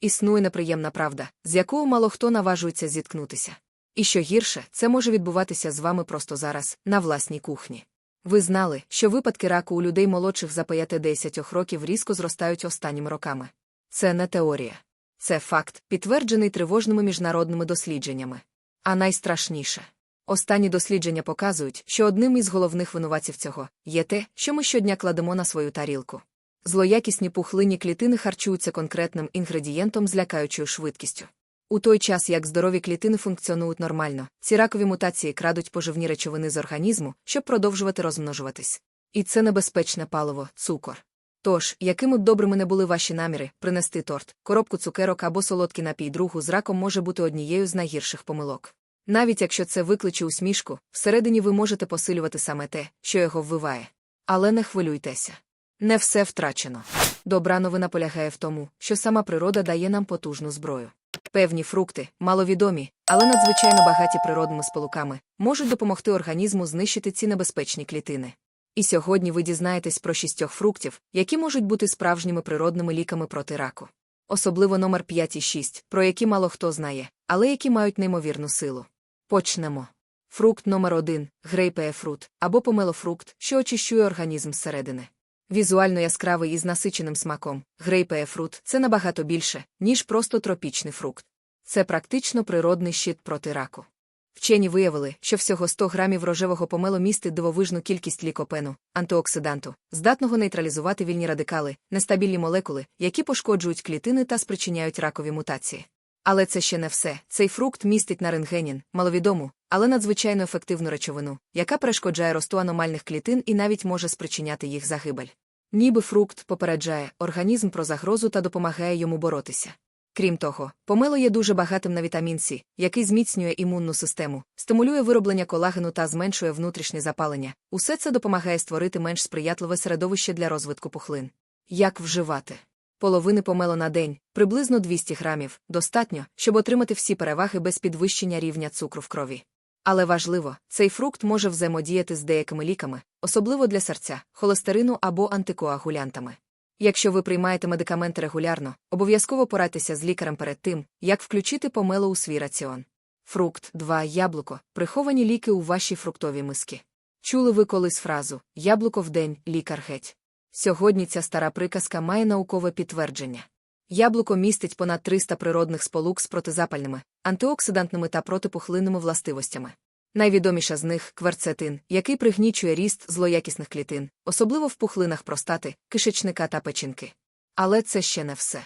Існує неприємна правда, з якою мало хто наважується зіткнутися. І що гірше, це може відбуватися з вами просто зараз, на власній кухні. Ви знали, що випадки раку у людей молодших за 5-10 років різко зростають останніми роками. Це не теорія. Це факт, підтверджений тривожними міжнародними дослідженнями. А найстрашніше. Останні дослідження показують, що одним із головних винуватців цього є те, що ми щодня кладемо на свою тарілку. Злоякісні пухлинні клітини харчуються конкретним інгредієнтом з лякаючою швидкістю. У той час, як здорові клітини функціонують нормально, ці ракові мутації крадуть поживні речовини з організму, щоб продовжувати розмножуватись. І це небезпечне паливо, цукор. Тож, якими б добрими не були ваші наміри, принести торт, коробку цукерок або солодкий напій другу з раком може бути однією з найгірших помилок. Навіть якщо це викличе усмішку, всередині ви можете посилювати саме те, що його вбиває. Але не хвилюйтеся. Не все втрачено. Добра новина полягає в тому, що сама природа дає нам потужну зброю. Певні фрукти, маловідомі, але надзвичайно багаті природними сполуками, можуть допомогти організму знищити ці небезпечні клітини. І сьогодні ви дізнаєтесь про шістьох фруктів, які можуть бути справжніми природними ліками проти раку. Особливо номер 5 і 6, про які мало хто знає, але які мають неймовірну силу. Почнемо. Фрукт номер 1 грейпеефрут, або помелофрукт, що очищує організм зсередини. Візуально яскравий із насиченим смаком, грейпеефрут це набагато більше, ніж просто тропічний фрукт. Це практично природний щит проти раку. Вчені виявили, що всього 100 грамів рожевого помелу містить дивовижну кількість лікопену, антиоксиданту, здатного нейтралізувати вільні радикали, нестабільні молекули, які пошкоджують клітини та спричиняють ракові мутації. Але це ще не все. Цей фрукт містить нарингенін, маловідому, але надзвичайно ефективну речовину, яка перешкоджає росту аномальних клітин і навіть може спричиняти їх загибель. Ніби фрукт попереджає організм про загрозу та допомагає йому боротися. Крім того, помело є дуже багатим на вітамін С, який зміцнює імунну систему, стимулює вироблення колагену та зменшує внутрішнє запалення. Усе це допомагає створити менш сприятливе середовище для розвитку пухлин. Як вживати? Половини помело на день, приблизно 200 грамів, достатньо, щоб отримати всі переваги без підвищення рівня цукру в крові. Але важливо, цей фрукт може взаємодіяти з деякими ліками, особливо для серця, холестерину або антикоагулянтами. Якщо ви приймаєте медикаменти регулярно, обов'язково порадьтеся з лікарем перед тим, як включити помело у свій раціон. Фрукт 2. Яблуко, приховані ліки у вашій фруктовій миски. Чули ви колись фразу Яблуко в день, лікар геть. Сьогодні ця стара приказка має наукове підтвердження. Яблуко містить понад 300 природних сполук з протизапальними, антиоксидантними та протипухлинними властивостями. Найвідоміша з них кверцетин, який пригнічує ріст злоякісних клітин, особливо в пухлинах простати, кишечника та печінки. Але це ще не все.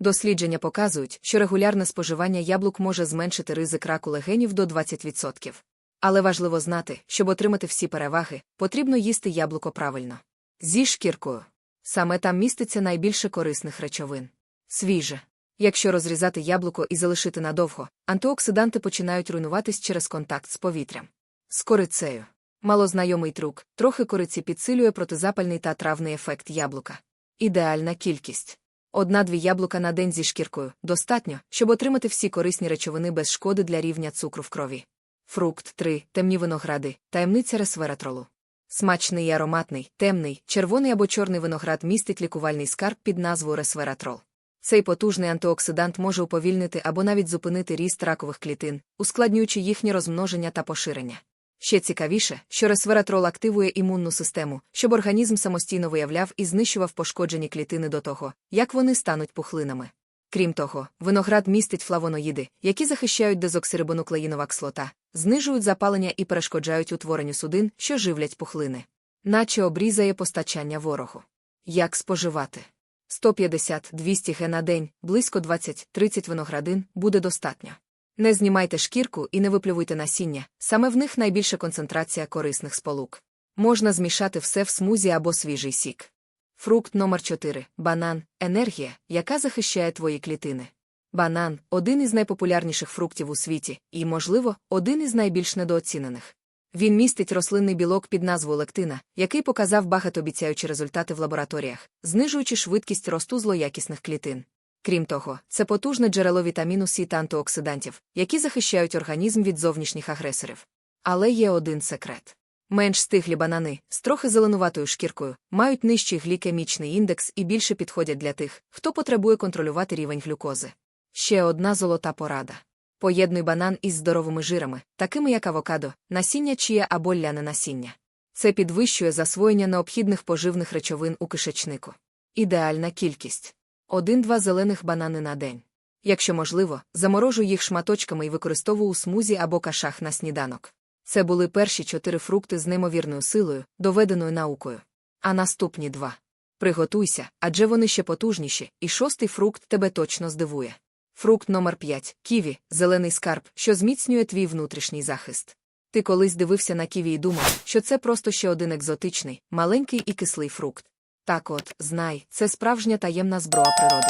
Дослідження показують, що регулярне споживання яблук може зменшити ризик раку легенів до 20%. Але важливо знати, щоб отримати всі переваги, потрібно їсти яблуко правильно. Зі шкіркою. Саме там міститься найбільше корисних речовин. Свіже. Якщо розрізати яблуко і залишити надовго, антиоксиданти починають руйнуватись через контакт з повітрям. З корицею. Малознайомий трюк, трохи кориці підсилює протизапальний та травний ефект яблука. Ідеальна кількість. Одна-дві яблука на день зі шкіркою достатньо, щоб отримати всі корисні речовини без шкоди для рівня цукру в крові. Фрукт 3. Темні виногради, таємниця ресвератролу. Смачний і ароматний, темний, червоний або чорний виноград містить лікувальний скарб під назвою ресвератрол. Цей потужний антиоксидант може уповільнити або навіть зупинити ріст ракових клітин, ускладнюючи їхнє розмноження та поширення. Ще цікавіше, що ресвератрол активує імунну систему, щоб організм самостійно виявляв і знищував пошкоджені клітини до того, як вони стануть пухлинами. Крім того, виноград містить флавоноїди, які захищають дезоксирибонуклеїнова кислота, знижують запалення і перешкоджають утворенню судин, що живлять пухлини. Наче обрізає постачання ворогу. Як споживати? 150-200 г на день, близько 20-30 виноградин буде достатньо. Не знімайте шкірку і не виплювуйте насіння, саме в них найбільша концентрація корисних сполук. Можна змішати все в смузі або свіжий сік. Фрукт номер 4 банан енергія, яка захищає твої клітини. Банан один із найпопулярніших фруктів у світі, і, можливо, один із найбільш недооцінених. Він містить рослинний білок під назвою лектина, який показав багатообіцяючі результати в лабораторіях, знижуючи швидкість росту злоякісних клітин. Крім того, це потужне джерело вітаміну С та антиоксидантів, які захищають організм від зовнішніх агресорів. Але є один секрет. Менш стиглі банани з трохи зеленуватою шкіркою мають нижчий глікемічний індекс і більше підходять для тих, хто потребує контролювати рівень глюкози. Ще одна золота порада. Поєднуй банан із здоровими жирами, такими як авокадо, насіння чия або ляне насіння. Це підвищує засвоєння необхідних поживних речовин у кишечнику. Ідеальна кількість. Один-два зелених банани на день. Якщо можливо, заморожуй їх шматочками і використовуй у смузі або кашах на сніданок. Це були перші чотири фрукти з неймовірною силою, доведеною наукою. А наступні два. Приготуйся, адже вони ще потужніші, і шостий фрукт тебе точно здивує. Фрукт номер 5 ківі, зелений скарб, що зміцнює твій внутрішній захист. Ти колись дивився на ківі і думав, що це просто ще один екзотичний, маленький і кислий фрукт. Так от, знай, це справжня таємна зброя природи.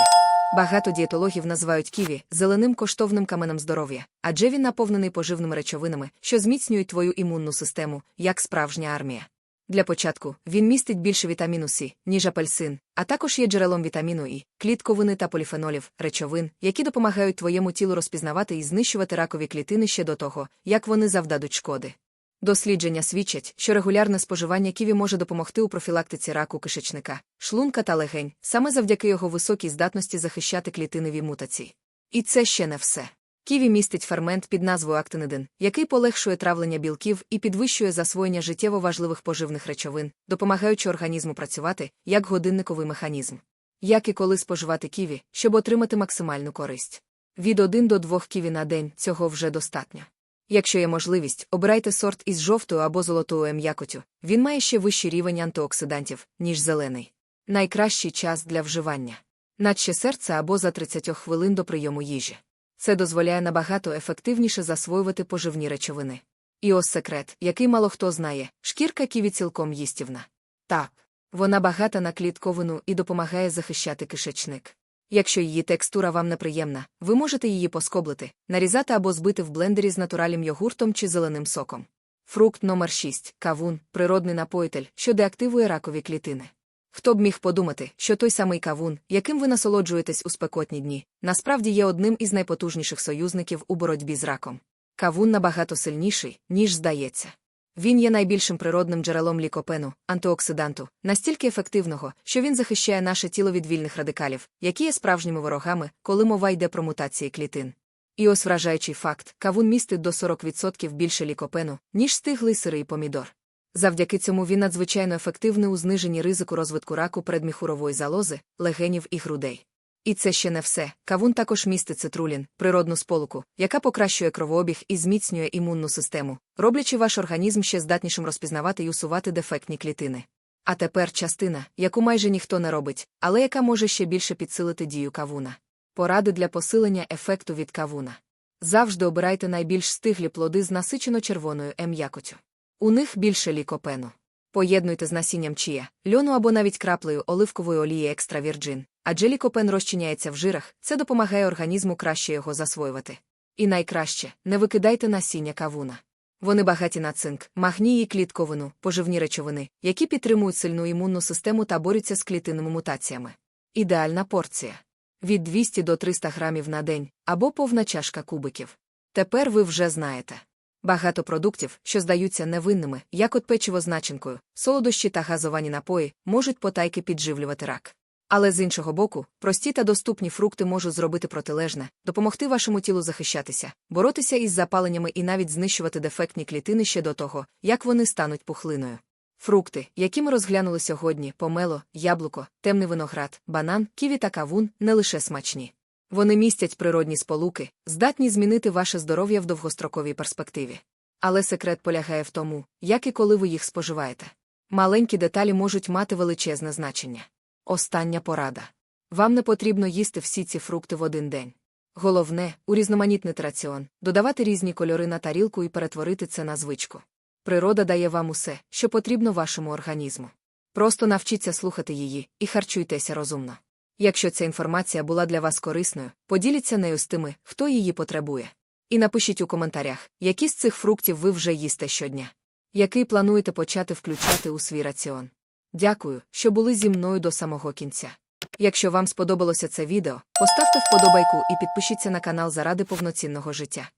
Багато дієтологів називають ківі зеленим коштовним каменем здоров'я, адже він наповнений поживними речовинами, що зміцнюють твою імунну систему, як справжня армія. Для початку він містить більше вітаміну С, ніж апельсин, а також є джерелом вітаміну І, клітковини та поліфенолів, речовин, які допомагають твоєму тілу розпізнавати і знищувати ракові клітини ще до того, як вони завдадуть шкоди. Дослідження свідчать, що регулярне споживання ківі може допомогти у профілактиці раку кишечника, шлунка та легень, саме завдяки його високій здатності захищати клітинові мутації. І це ще не все. Ківі містить фермент під назвою актинидин, який полегшує травлення білків і підвищує засвоєння життєво важливих поживних речовин, допомагаючи організму працювати як годинниковий механізм. Як і коли споживати ківі, щоб отримати максимальну користь. Від 1 до 2 ківі на день цього вже достатньо. Якщо є можливість, обирайте сорт із жовтою або золотою м'якотю. Він має ще вищий рівень антиоксидантів, ніж зелений. Найкращий час для вживання. Наче серце або за 30 хвилин до прийому їжі. Це дозволяє набагато ефективніше засвоювати поживні речовини. І ось секрет, який мало хто знає, шкірка ківі цілком їстівна. Так, вона багата на клітковину і допомагає захищати кишечник. Якщо її текстура вам неприємна, ви можете її поскоблити, нарізати або збити в блендері з натуральним йогуртом чи зеленим соком. Фрукт номер 6 кавун, природний напоїтель, що деактивує ракові клітини. Хто б міг подумати, що той самий кавун, яким ви насолоджуєтесь у спекотні дні, насправді є одним із найпотужніших союзників у боротьбі з раком. Кавун набагато сильніший, ніж здається. Він є найбільшим природним джерелом лікопену, антиоксиданту, настільки ефективного, що він захищає наше тіло від вільних радикалів, які є справжніми ворогами, коли мова йде про мутації клітин. І ось вражаючий факт: кавун містить до 40% більше лікопену, ніж стиглий сирий помідор. Завдяки цьому він надзвичайно ефективний у зниженні ризику розвитку раку передміхурової залози, легенів і грудей. І це ще не все. Кавун також містить цитрулін, природну сполуку, яка покращує кровообіг і зміцнює імунну систему, роблячи ваш організм ще здатнішим розпізнавати і усувати дефектні клітини. А тепер частина, яку майже ніхто не робить, але яка може ще більше підсилити дію кавуна. Поради для посилення ефекту від кавуна. Завжди обирайте найбільш стиглі плоди з насичено червоною ем'якотю. У них більше лікопену. Поєднуйте з насінням чія, льону або навіть краплею оливкової олії екстра вірджин, адже лікопен розчиняється в жирах, це допомагає організму краще його засвоювати. І найкраще не викидайте насіння кавуна. Вони багаті на цинк, магній і клітковину, поживні речовини, які підтримують сильну імунну систему та борються з клітинними мутаціями. Ідеальна порція від 200 до 300 грамів на день або повна чашка кубиків. Тепер ви вже знаєте. Багато продуктів, що здаються невинними, як от печиво з начинкою, солодощі та газовані напої, можуть потайки підживлювати рак. Але з іншого боку, прості та доступні фрукти можуть зробити протилежне, допомогти вашому тілу захищатися, боротися із запаленнями і навіть знищувати дефектні клітини ще до того, як вони стануть пухлиною. Фрукти, які ми розглянули сьогодні, помело, яблуко, темний виноград, банан, ківі та кавун, не лише смачні. Вони містять природні сполуки, здатні змінити ваше здоров'я в довгостроковій перспективі. Але секрет полягає в тому, як і коли ви їх споживаєте. Маленькі деталі можуть мати величезне значення. Остання порада. Вам не потрібно їсти всі ці фрукти в один день. Головне урізноманітнити раціон, додавати різні кольори на тарілку і перетворити це на звичку. Природа дає вам усе, що потрібно вашому організму. Просто навчіться слухати її і харчуйтеся розумно. Якщо ця інформація була для вас корисною, поділіться нею з тими, хто її потребує. І напишіть у коментарях, які з цих фруктів ви вже їсте щодня, який плануєте почати включати у свій раціон. Дякую, що були зі мною до самого кінця. Якщо вам сподобалося це відео, поставте вподобайку і підпишіться на канал заради повноцінного життя.